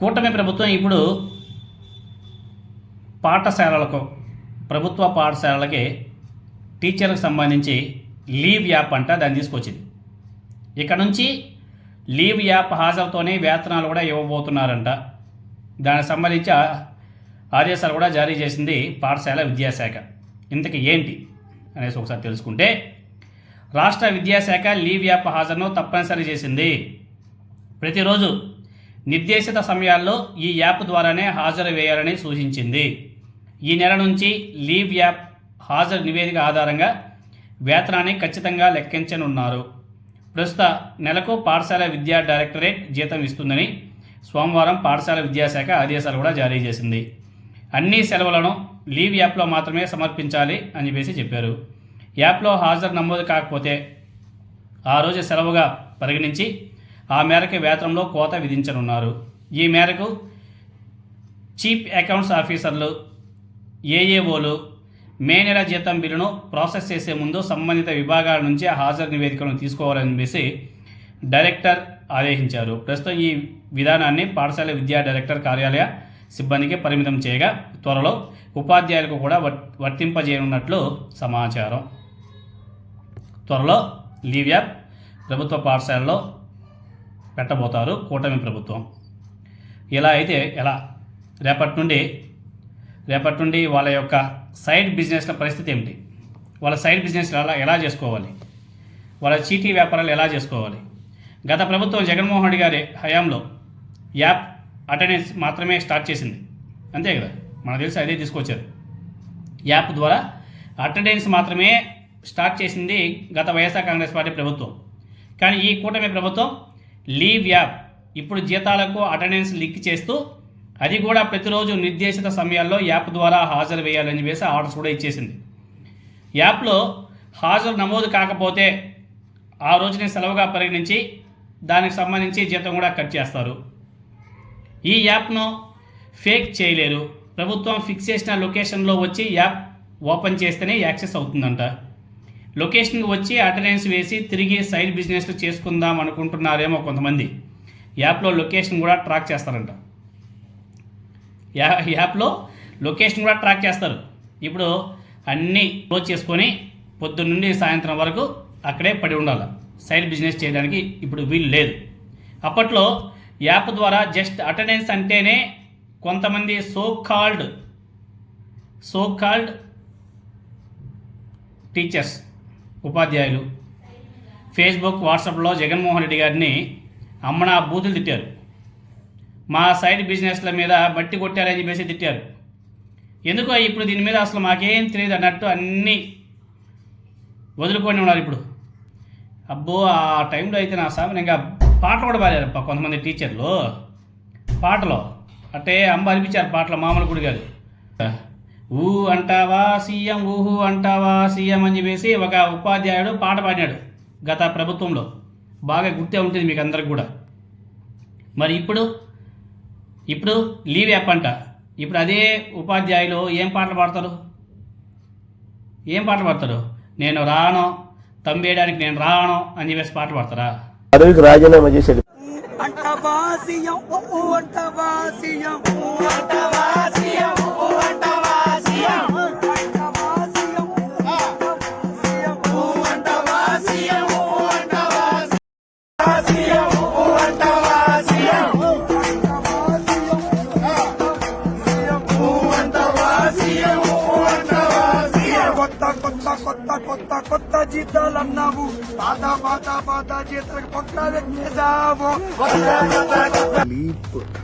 కూటమి ప్రభుత్వం ఇప్పుడు పాఠశాలలకు ప్రభుత్వ పాఠశాలలకి టీచర్లకు సంబంధించి లీవ్ యాప్ అంట దాన్ని తీసుకొచ్చింది. ఇక్కడ నుంచి లీవ్ యాప్ హాజరుతోనే వేతనాలు కూడా ఇవ్వబోతున్నారంట. దానికి సంబంధించి ఆదేశాలు కూడా జారీ చేసింది పాఠశాల విద్యాశాఖ. ఇంతకు ఏంటి అనేసి ఒకసారి తెలుసుకుంటే రాష్ట్ర విద్యాశాఖ లీవ్ యాప్ హాజరును తప్పనిసరి చేసింది. ప్రతిరోజు నిర్దేశిత సమయాల్లో ఈ యాప్ ద్వారానే హాజరు వేయాలని సూచించింది. ఈ నెల నుంచి లీవ్ యాప్ హాజరు నివేదిక ఆధారంగా వేతనాన్ని ఖచ్చితంగా లెక్కించనున్నారు. ప్రస్తుత నెలకు పాఠశాల విద్యా డైరెక్టరేట్ జీతం ఇస్తుందని సోమవారం పాఠశాల విద్యాశాఖ ఆదేశాలు కూడా జారీ చేసింది. అన్ని సెలవులను లీవ్ యాప్లో మాత్రమే సమర్పించాలి అని చెప్పేసి చెప్పారు. యాప్లో హాజరు నమోదు కాకపోతే ఆ రోజు సెలవుగా పరిగణించి ఆ మేరకు వేతనంలో కోత విధించనున్నారు. ఈ మేరకు చీఫ్ అకౌంట్స్ ఆఫీసర్లు ఏఏఓలు మే నెల జీతం బిల్లును ప్రాసెస్ చేసే ముందు సంబంధిత విభాగాల నుంచి హాజరు నివేదికను తీసుకోవాలని చెప్పేసి డైరెక్టర్ ఆదేశించారు. ప్రస్తుతం ఈ విధానాన్ని పాఠశాల విద్యా డైరెక్టర్ కార్యాలయ సిబ్బందికి పరిమితం చేయగా త్వరలో ఉపాధ్యాయులకు కూడా వర్తింపజేయనున్నట్లు సమాచారం. త్వరలో లీవ్ యాప్ ప్రభుత్వ పాఠశాలలో పెట్టబోతారు కూటమి ప్రభుత్వం. ఇలా అయితే ఎలా? రేపటి నుండి రేపటి నుండి వాళ్ళ యొక్క సైడ్ బిజినెస్ల పరిస్థితి ఏమిటి? వాళ్ళ సైడ్ బిజినెస్ ఎలా ఎలా చేసుకోవాలి? వాళ్ళ చీటీ వ్యాపారాలు ఎలా చేసుకోవాలి? గత ప్రభుత్వం జగన్మోహన్ రెడ్డి గారి హయాంలో యాప్ అటెండెన్స్ మాత్రమే స్టార్ట్ చేసింది. అంతే కదా? మనకు తెలిసి అదే తీసుకొచ్చారు. యాప్ ద్వారా అటెండెన్స్ మాత్రమే స్టార్ట్ చేసింది గత వైఎస్ఆర్ కాంగ్రెస్ పార్టీ ప్రభుత్వం. కానీ ఈ కూటమి ప్రభుత్వం లీవ్ యాప్. ఇప్పుడు జీతాలకు అటెండెన్స్ లింక్ చేస్తూ అది కూడా ప్రతిరోజు నిర్దేశిత సమయాల్లో యాప్ ద్వారా హాజరు వేయాలని చెప్పేసి ఆర్డర్స్ కూడా ఇచ్చేసింది. యాప్లో హాజరు నమోదు కాకపోతే ఆ రోజుని సెలవుగా పరిగణించి దానికి సంబంధించి జీతం కూడా కట్ చేస్తారు. ఈ యాప్ను ఫేక్ చేయలేరు. ప్రభుత్వం ఫిక్స్ చేసిన లొకేషన్లో వచ్చి యాప్ ఓపెన్ చేస్తేనే యాక్సెస్ అవుతుందంట. లొకేషన్కి వచ్చి అటెండెన్స్ వేసి తిరిగి సైడ్ బిజినెస్లు చేసుకుందాం అనుకుంటున్నారేమో కొంతమంది. యాప్లో లొకేషన్ కూడా ట్రాక్ చేస్తారంట. యా యాప్లో లొకేషన్ కూడా ట్రాక్ చేస్తారు. ఇప్పుడు అన్నీ క్లోజ్ చేసుకొని పొద్దున్న నుండి సాయంత్రం వరకు అక్కడే పడి ఉండాలి. సైడ్ బిజినెస్ చేయడానికి ఇప్పుడు వీలు లేదు. అప్పట్లో యాప్ ద్వారా జస్ట్ అటెండెన్స్ అంటేనే కొంతమంది so called so called teachers ఉపాధ్యాయులు. ఫేస్బుక్ వాట్సాప్లో జగన్మోహన్ రెడ్డి గారిని అమ్మన బూతులు తిట్టారు. మా సైడ్ బిజినెస్ల మీద బట్టి కొట్టారని చెప్పేసి తిట్టారు. ఎందుకో ఇప్పుడు దీని మీద అసలు మాకేం తెలియదు అన్నట్టు అన్నీ వదులుకొని ఉన్నారు ఇప్పుడు. అబ్బో ఆ టైంలో అయితే నా సామెను ఇంకా పాటలు కూడా పాడారప్ప కొంతమంది టీచర్లు. పాటలు. అంటే అంబ అనిపించారు పాటలు మామూలు గుడి కాదు. ఊ అంటావా సీఎం ఊహు అంటావా సీఎం అని చెప్పేసి ఒక ఉపాధ్యాయుడు పాట పాడినాడు గత ప్రభుత్వంలో. బాగా గుర్తే ఉంటుంది మీకు అందరికి కూడా. మరి ఇప్పుడు ఇప్పుడు లీవ్ యాప్ అంట. ఇప్పుడు అదే ఉపాధ్యాయులు ఏం పాటలు పాడతారు? ఏం పాటలు పాడతారు? నేను రాను తంబేయడానికి నేను రాను అని చెప్పేసి పాటలు పాడతారా? పదవికి రాజీనామా చేశాడు అంటవా సీఎం ఊ ఊ అంటవా సీఎం ఊ అంటవా సీఎం కొత్త కొత్త కొత్త జీతాలు అన్నావు పాత పాత పాత జీతాలకు పక్క వ్యక్తి